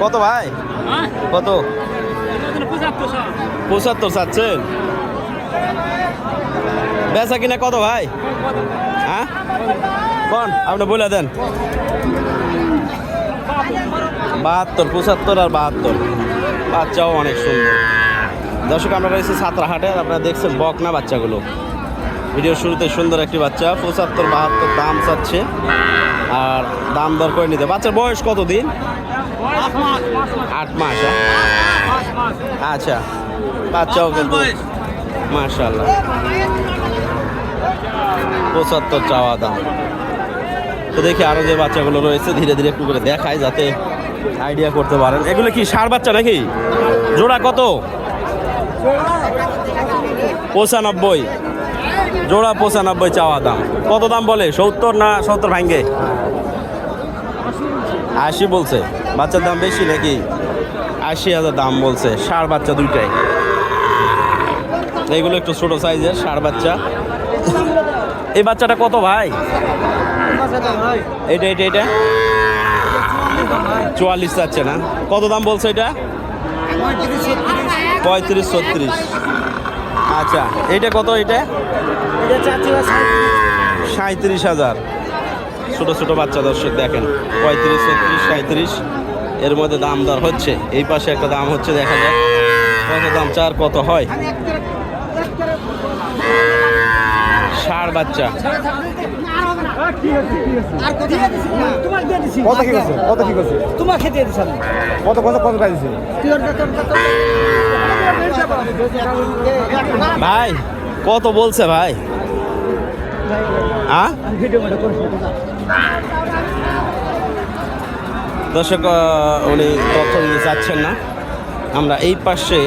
কত ভাই? কত? পঁচাত্তর চাচ্ছেন? বেচা কিনা কত ভাই? হ্যাঁ? কোন? আপনি বলে দেন। বাহাত্তর পঁচাত্তর আর বাহাত্তর। বাচ্চাও অনেক সুন্দর। দর্শক আমরা রয়েছি সাতরাহাটে আপনারা দেখছেন বক না বাচ্চাগুলো। ভিডিও শুরুতে সুন্দর একটি বাচ্চা, পঁচাত্তর, বাহাত্তর, দাম চাচ্ছে। আর দাম দর করে নিতে বাচ্চার বয়স কত দিন আট মাস হ্যাঁ? আচ্ছা বাচ্চাও কিন্তু মাশাল্লাহ পঁচাত্তর চাওয়া দাম। তো দেখি আরও যে বাচ্চাগুলো রয়েছে, ধীরে ধীরে একটু করে দেখায় যাতে আইডিয়া করতে পারেন। এগুলো কি সার বাচ্চা নাকি? জোড়া কত? পঁচানব্বই। জোড়া পঁচানব্বই চাওয়া দাম। কত দাম বলে? সত্তর না সত্তর ভাঙ্গে? আশি বলছে। বাচ্চার দাম বেশি নাকি? আশি হাজার দাম বলছে। ষাড় বাচ্চা দুইটাই। এগুলো একটু ছোট সাইজের ষাড় বাচ্চা। এই বাচ্চাটা কত ভাই? এটা এটা এটা চুয়াল্লিশ যাচ্ছে না। কত দাম বলছে এটা? পঁয়ত্রিশ, ছত্রিশ। আচ্ছা এটা কত এটা? সাঁত্রিশ হাজার। ছোট ছোট বাচ্চা দর্শক দেখেন পঁয়ত্রিশ ছত্রিশ সাঁত্রিশ এর মধ্যে দাম দর হচ্ছে। এই পাশে একটা দাম হচ্ছে দেখা যাক। কত দাম চার কত হয়? ষাড় বাচ্চা। কত কি করছে? কত কি করছে? তোমার খেতে দিছিলাম কত কত কত পাইছে? ভাই, কত বলছে ভাই? দর্শক উনি তথ্য দিতে চাচ্ছেন না। আমরা এই পাশে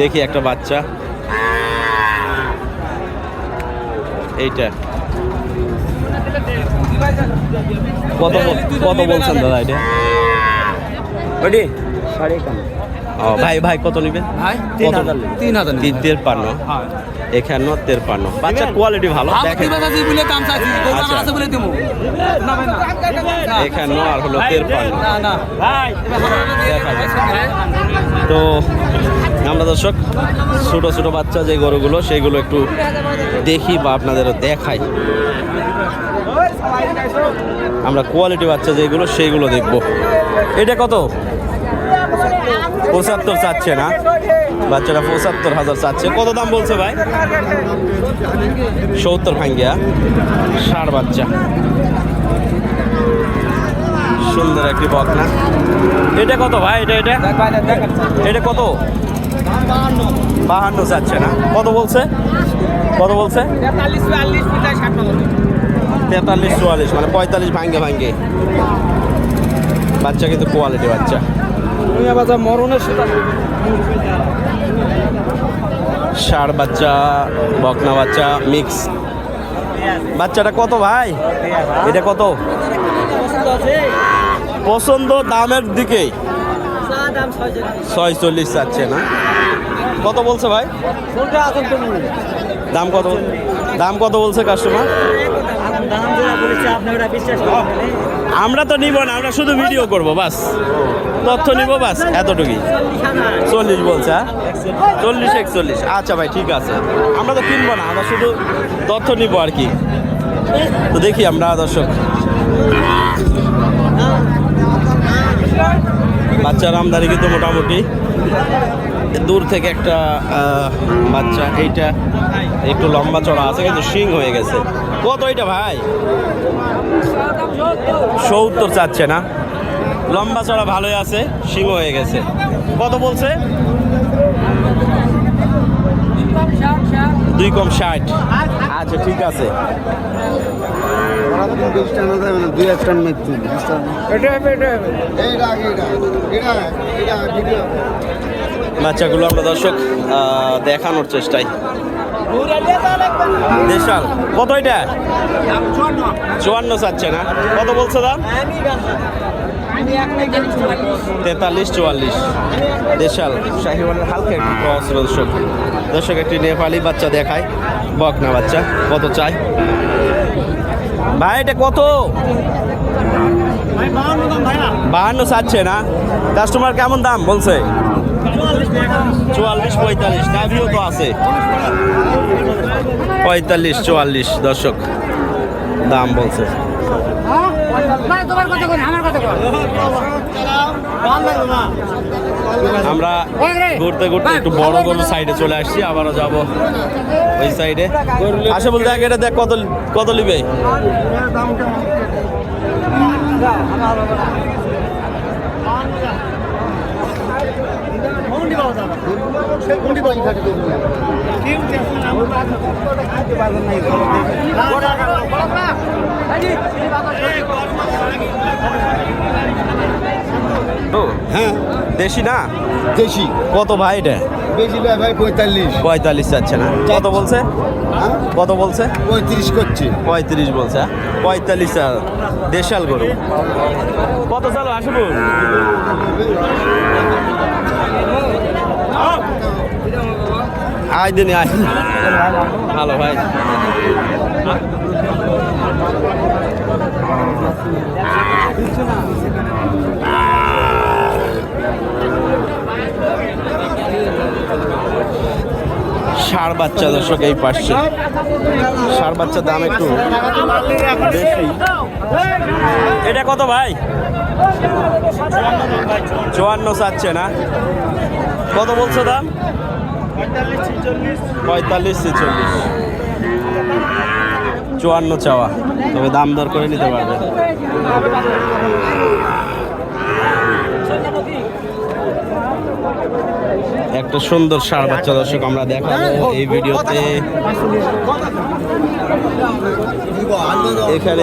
দেখি একটা বাচ্চা। এইটা। কত কত বলছেন দাদা এটা? সাড়ে ও ভাই ভাই কত নেবেন ভাই কত? তিন হাজার তিন হাজার তিন তেরপান্ন। এখান্ন তেরপান্ন। বাচ্চার কোয়ালিটি ভালো। দেখেন। বলে দাম চাচ্ছি আচ্ছা। আছে বলে দেবো না ভাই না। এখান্ন আর হলো তেরপান্ন। না না। ভাই। তো আমরা দর্শক ছোট ছোট বাচ্চা যে গরুগুলো সেগুলো একটু দেখি বা আপনাদের দেখাই। আমরা কোয়ালিটি বাচ্চা যেগুলো সেইগুলো দেখব। এটা কত? পঁচাত্তর চাচ্ছে না। বাচ্চারা পঁচাত্তর হাজার চাচ্ছে। কত দাম বলছে ভাই? সত্তর ভাঙ্গিয়া। ষাট বাচ্চা। সুন্দর একটি বকনা। এটা কত ভাই? এটা এটা? এটা কত? বাহান্ন চাচ্ছে না। কত বলছে? কত বলছে? তেতাল্লিশ চুয়াল্লিশ মানে পঁয়তাল্লিশ ভাঙ্গে ভাঙ্গে। বাচ্চা কিন্তু কোয়ালিটি বাচ্চা। বাজার মরণের সেটা ষাড় বাচ্চা বকনা বাচ্চা মিক্স বাচ্চাটা কত ভাই? এটা কত? পছন্দ দামের দিকে। ছয় চল্লিশ চাচ্ছে না। কত বলছে ভাই? দাম কত দাম কত বলছে কাস্টমার দাম বিশ্বাস আমরা তো নিব না, আমরা শুধু ভিডিও করব, বাস। তথ্য নিব, বাস, এতটুকুই। চল্লিশ বলছে হ্যাঁ? চল্লিশ, একচল্লিশ। আচ্ছা ভাই, ঠিক আছে। আমরা তো কিনবো না, আমরা শুধু তথ্য নিব আর কি। তো দেখি আমরা, দর্শক। বাচ্চার আমদানি কিন্তু মোটামুটি। দূর থেকে একটা বাচ্চা, এইটা একটু লম্বা চড়া আছে, কিন্তু শিং হয়ে গেছে। কত এটা ভাই? সত্তর চাচ্ছে না। লম্বা চড়া ভালোই আছে, শিং হয়ে গেছে। কত বলছে? দুই কম ষাট। আচ্ছা ঠিক আছে। বাচ্চাগুলো আমরা দর্শক দেখানোর চেষ্টায়। দেশাল, কত এটা? চুয়ান্ন চাচ্ছে না। কত বলছে দাম? তেতাল্লিশ, চুয়াল্লিশ। দেশাল, শাহিওয়ালের হালকা একটু ক্রস দর্শক দর্শক, একটি নেপালি বাচ্চা দেখায়। বকনা বাচ্চা, কত চাই? ভাই, এটা কত? বাহান্ন চাচ্ছে না। কাস্টমার কেমন দাম বলছে? চুয়াল্লিশ, পঁয়তাল্লিশ। নাভিও তো আছে। পঁয়তাল্লিশ, চুয়াল্লিশ। দর্শক, দাম বলছে। কোন আমার কোন ঘুরতে ঘুরতে একটু বড় গরু সাইডে চলে আসছি, আবারও যাব ওই সাইডে আসে বলতে দেখ এটা দেখ কত কত ও হ্যাঁ। দেশি না? দেশি। কত ভাই এটা? বেশি নয় ভাই পঁয়তাল্লিশ। পঁয়তাল্লিশ যাচ্ছে না। কত বলছে? হ্যাঁ? কত বলছে? পঁয়ত্রিশ করছে। পঁয়ত্রিশ বলছে হ্যাঁ? পঁয়তাল্লিশ দেশাল গরু। কত চালো আসব আয় দিন, আয়। ভালো, ভাই। ষাড় বাচ্চা দর্শক এই পাশে। ষাড় বাচ্চার দাম একটু বেশি। এটা কত ভাই? চুয়ান্ন চাচ্ছে না। কত বলছো দাম? পঁয়তাল্লিশ, ছেচল্লিশ। চুয়ান্ন চাওয়া। তবে দাম দর করে নিতে পারবে। একটা সুন্দর ষাড় বাচ্চা দর্শক আমরা দেখাবো এই ভিডিওতে। এখানে